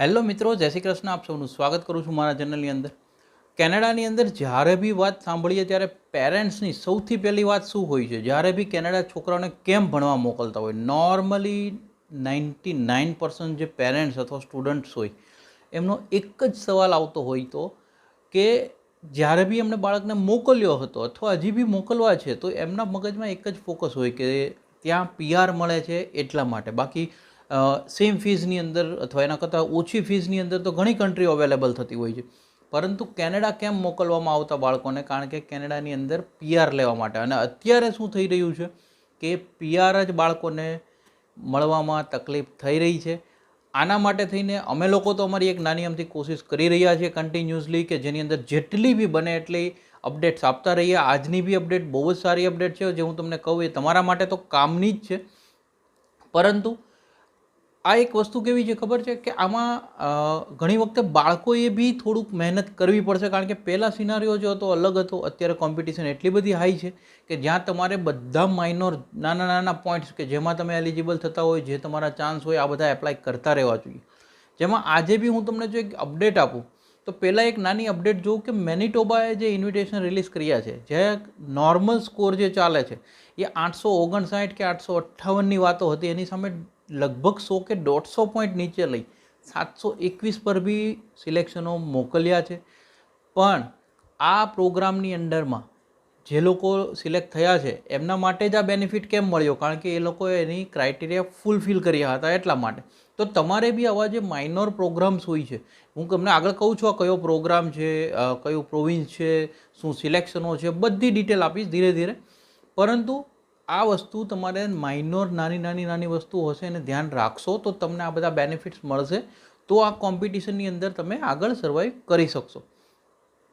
Hello મિત્રો, જય શ્રી કૃષ્ણ. આપ સૌનું સ્વાગત કરું છું મારા ચેનલની અંદર. કેનેડાની અંદર જ્યારે બી વાત સાંભળીએ ત્યારે પેરેન્ટ્સની સૌથી પહેલી વાત શું હોય છે? જ્યારે બી કેનેડા છોકરાઓને કેમ ભણવા મોકલતા હોય? નોર્મલી નાઇન્ટી નાઇન પર્સન્ટ જે પેરેન્ટ્સ અથવા સ્ટુડન્ટ્સ હોય, એમનો એક જ સવાલ આવતો હોય તો કે જ્યારે બી એમને બાળકને મોકલ્યો હતો અથવા હજી બી મોકલવા છે, તો એમના મગજમાં એક જ ફોકસ હોય કે ત્યાં પીઆર મળે છે એટલા માટે. બાકી સેમ ફીઝની અંદર અથવા એના કરતાં ઓછી ફીઝની અંદર તો ઘણી કન્ટ્રીઓ અવેલેબલ થતી હોય છે. પરંતુ કેનેડા કેમ મોકલવામાં આવતા બાળકોને? કારણ કે કેનેડાની અંદર પીઆર લેવા માટે. અને અત્યારે શું થઈ રહ્યું છે કે પીઆર જ બાળકોને મળવામાં તકલીફ થઈ રહી છે. આના માટે થઈને અમે લોકો તો અમારી એક નાની અમથી કોશિશ કરી રહ્યા છીએ કન્ટિન્યુઅસલી કે જેની અંદર જેટલી બી બને એટલી અપડેટ્સ આપતા રહીએ. આજની બી અપડેટ બહુ જ સારી અપડેટ છે. જે હું તમને કહું એ તમારા માટે તો કામની જ છે. પરંતુ આ એક વસ્તુ કેવી છે ખબર છે કે આમાં ઘણી વખતે બાળકોએ બી થોડુંક મહેનત કરવી પડશે કારણ કે પહેલાં સિનારીઓ જો હતો, અલગ હતો, અત્યારે કોમ્પિટિશન એટલી બધી હાઈ છે કે જ્યાં તમારે બધા માઇનોર નાના નાના પોઈન્ટ્સ કે જેમાં તમે એલિજિબલ થતા હોય, જે તમારા ચાન્સ હોય, આ બધા એપ્લાય કરતા રહેવા જોઈએ. જેમાં આજે બી હું તમને જો એક અપડેટ આપું, તો પહેલાં એક નાની અપડેટ જોઉં કે મેનિટોબાએ જે ઇન્વિટેશન રિલીઝ કર્યા છે, જે નોર્મલ સ્કોર જે ચાલે છે, એ આઠસો ઓગણસાઠ કે આઠસો અઠ્ઠાવનની વાતો હતી, એની સામે લગભગ સો કે દોઢસો પોઈન્ટ નીચે લઈ. સાતસો એકવીસ પર બી સિલેક્શનો મોકલ્યા છે. પણ આ પ્રોગ્રામની અંડરમાં જે લોકો સિલેક્ટ થયા છે, એમના માટે જ આ બેનિફિટ કેમ મળ્યો? કારણ કે એ લોકોએ એની ક્રાઇટેરિયા ફૂલફિલ કર્યા હતા એટલા માટે. તો તમારે બી આવા જે માઇનોર પ્રોગ્રામ્સ હોય છે, હું તમને આગળ કહું છું આ કયો પ્રોગ્રામ છે કયું પ્રોવિન્સ છે, શું સિલેક્શનો છે, બધી ડિટેલ આપીશ ધીરે ધીરે. પરંતુ આ વસ્તુ તમારે માઇનોર નાની નાની નાની વસ્તુ હશે અને ધ્યાન રાખશો તો તમને આ બધા બેનિફિટ્સ મળશે, તો આ કોમ્પિટિશનની અંદર તમે આગળ સર્વાઈવ કરી શકશો.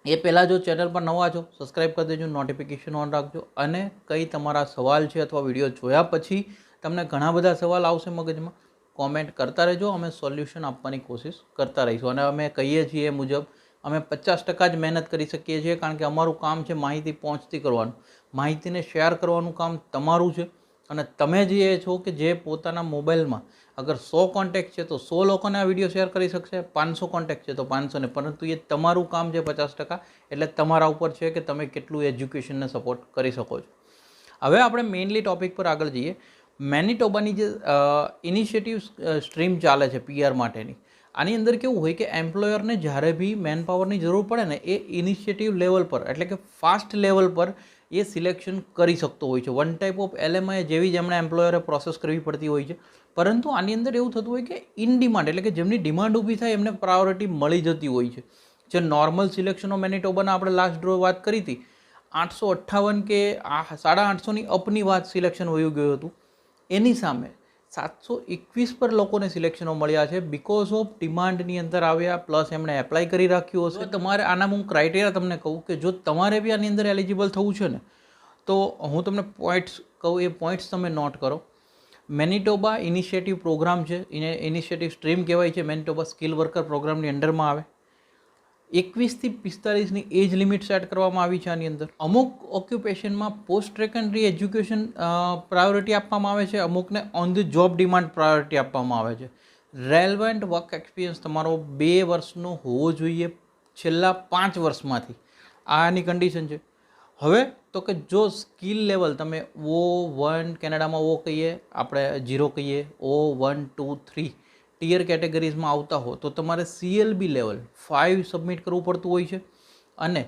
એ પહેલાં જો ચેનલ પર નવા છો સબસ્ક્રાઈબ કરી દેજો નોટિફિકેશન ઓન રાખજો અને કઈ તમારા સવાલ છે અથવા વીડિયો જોયા પછી તમને ઘણા બધા સવાલ આવશે મગજમાં કોમેન્ટ કરતા રહેજો, અમે સોલ્યુશન આપવાની કોશિશ કરતા રહીશું અને અમે કહીએ છીએ એ મુજબ અમે પચાસ ટકા જ મહેનત કરી શકીએ છીએ કારણ કે અમારું કામ છે માહિતી પહોંચતી કરવાનું. માહિતીને શેર કરવાનું કામ તમારું છે અને તમે જે એ છો કે જે પોતાના મોબાઈલમાં અગર સો કોન્ટેક્ટ છે તો સો લોકોને આ વીડિયો શેર કરી શકશે, પાંચસો કોન્ટેક્ટ છે તો પાંચસોને પરંતુ એ તમારું કામ છે પચાસ ટકા એટલે તમારા ઉપર છે કે તમે કેટલું એજ્યુકેશનને સપોર્ટ કરી શકો છો. હવે આપણે મેઇનલી ટોપિક પર આગળ જઈએ. મેનિટોબાની જે ઇનિશિયેટિવ સ્ટ્રીમ ચાલે છે પીઆર માટેની. આની અંદર કેવું હોય કે એમ્પ્લોયરને જ્યારે બી મેન પાવરની જરૂર પડે ને, એ ઇનિશિયેટિવ લેવલ પર, એટલે કે ફાસ્ટ લેવલ પર એ સિલેક્શન કરી શકતો હોય છે. વન ટાઈપ ઓફ એલએમઆઈ જેવી જ એમણે એમ્પ્લોયરે પ્રોસેસ કરવી પડતી હોય છે. પરંતુ આની અંદર એવું થતું હોય કે ઇન ડિમાન્ડ એટલે કે જેમની ડિમાન્ડ ઊભી થાય, એમને પ્રાયોરિટી મળી જતી હોય છે. જે નોર્મલ સિલેક્શનો મેનિટોબાના આપણે લાસ્ટ ડ્રો વાત કરી હતી, આઠસો અઠ્ઠાવન કે સાડા આઠસોની અપની વાત સિલેક્શન વયું ગયું હતું. એની સામે સાતસો એકવીસ પર લોકોને સિલેક્શનો મળ્યા છે. બિકોઝ ઓફ ડિમાન્ડની અંદર આવ્યા પ્લસ એમણે એપ્લાય કરી રાખ્યું હશે. તમારે આના હું ક્રાઇટેરિયા તમને કહું કે જો તમારે બી આની અંદર એલિજિબલ થવું છે ને, તો હું તમને પોઈન્ટ્સ કહું, એ પોઈન્ટ્સ તમે નોટ કરો. મેનિટોબા ઇનિશિયેટિવ પ્રોગ્રામ છે. એને ઇનિશિયેટિવ સ્ટ્રીમ કહેવાય છે. મેનિટોબા સ્કિલ વર્કર પ્રોગ્રામની અંડરમાં આવે. એકવીસથી પિસ્તાલીસની એજ લિમિટ સેટ કરવામાં આવી છે આની અંદર. અમુક ઓક્યુપેશનમાં પોસ્ટ સેકન્ડરી એજ્યુકેશન પ્રાયોરિટી આપવામાં આવે છે, અમુકને on the job demand priority આપવામાં આવે છે. રેલવન્ટ વર્ક એક્સપિરિયન્સ તમારો બે વર્ષનો હોવો જોઈએ છેલ્લા પાંચ વર્ષમાંથી. આની કન્ડિશન છે. હવે તો કે જો સ્કિલ લેવલ તમે ઓ વન કેનેડામાં ઓ કહીએ, આપણે જીરો કહીએ, O one two three tier કેટેગરીઝમાં આવતા હો તો તમારે સીએલબી લેવલ ફાઇવ સબમિટ કરવું પડતું હોય છે. અને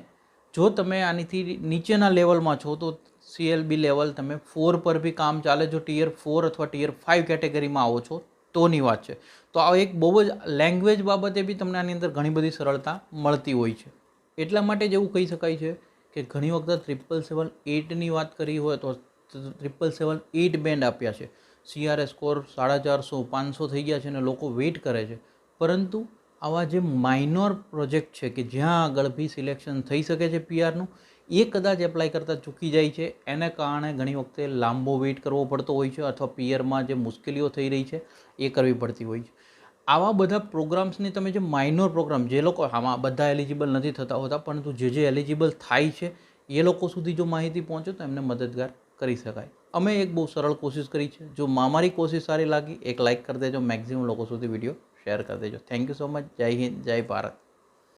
જો તમે આનીથી નીચેના લેવલમાં છો તો સીએલબી લેવલ તમે ફોર પર બી કામ ચાલે જો ટીયર ફોર અથવા ટીયર ફાઇવ કેટેગરીમાં આવો છો તોની વાત છે. તો આ એક બહુ જ લેંગ્વેજ બાબતે બી તમને આની અંદર ઘણી બધી સરળતા મળતી હોય છે. એટલા માટે જ એવું કહી શકાય છે કે ઘણી વખત ટ્રિપલ સેવન એટની વાત કરી હોય તો ટ્રિપલ સેવન એટ બેન્ડ આપ્યા છે. સીઆરએસ સ્કોર સાડા ચારસો, પાંચસો થઈ ગયા છે અને લોકો વેઇટ કરે છે. પરંતુ આવા જે માઇનોર પ્રોજેક્ટ છે કે જ્યાં આગળ બી સિલેક્શન થઈ શકે છે પીઆરનું એ કદાચ એપ્લાય કરતાં ચૂકી જાય છે. એને કારણે ઘણી વખતે લાંબો વેઇટ કરવો પડતો હોય છે અથવા પીઆરમાં જે મુશ્કેલીઓ થઈ રહી છે, એ કરવી પડતી હોય છે. આવા બધા પ્રોગ્રામ્સની તમે જે માઇનોર પ્રોગ્રામ, જે લોકો આમાં બધા એલિજિબલ નથી થતા હોતા, પરંતુ જે જે એલિજિબલ થાય છે, એ લોકો સુધી જો માહિતી પહોંચે તો એમને મદદગાર કરી શકાય. અમે એક બહુ સરળ કોશિશ કરી છે. જો મારી કોશિશ સારી લાગી, એક લાઇક કરી દેજો. મેક્સિમમ લોકો સુધી વીડિયો શેર કરી દેજો. થેન્ક યુ સો મચ જય હિન્દ, જય ભારત.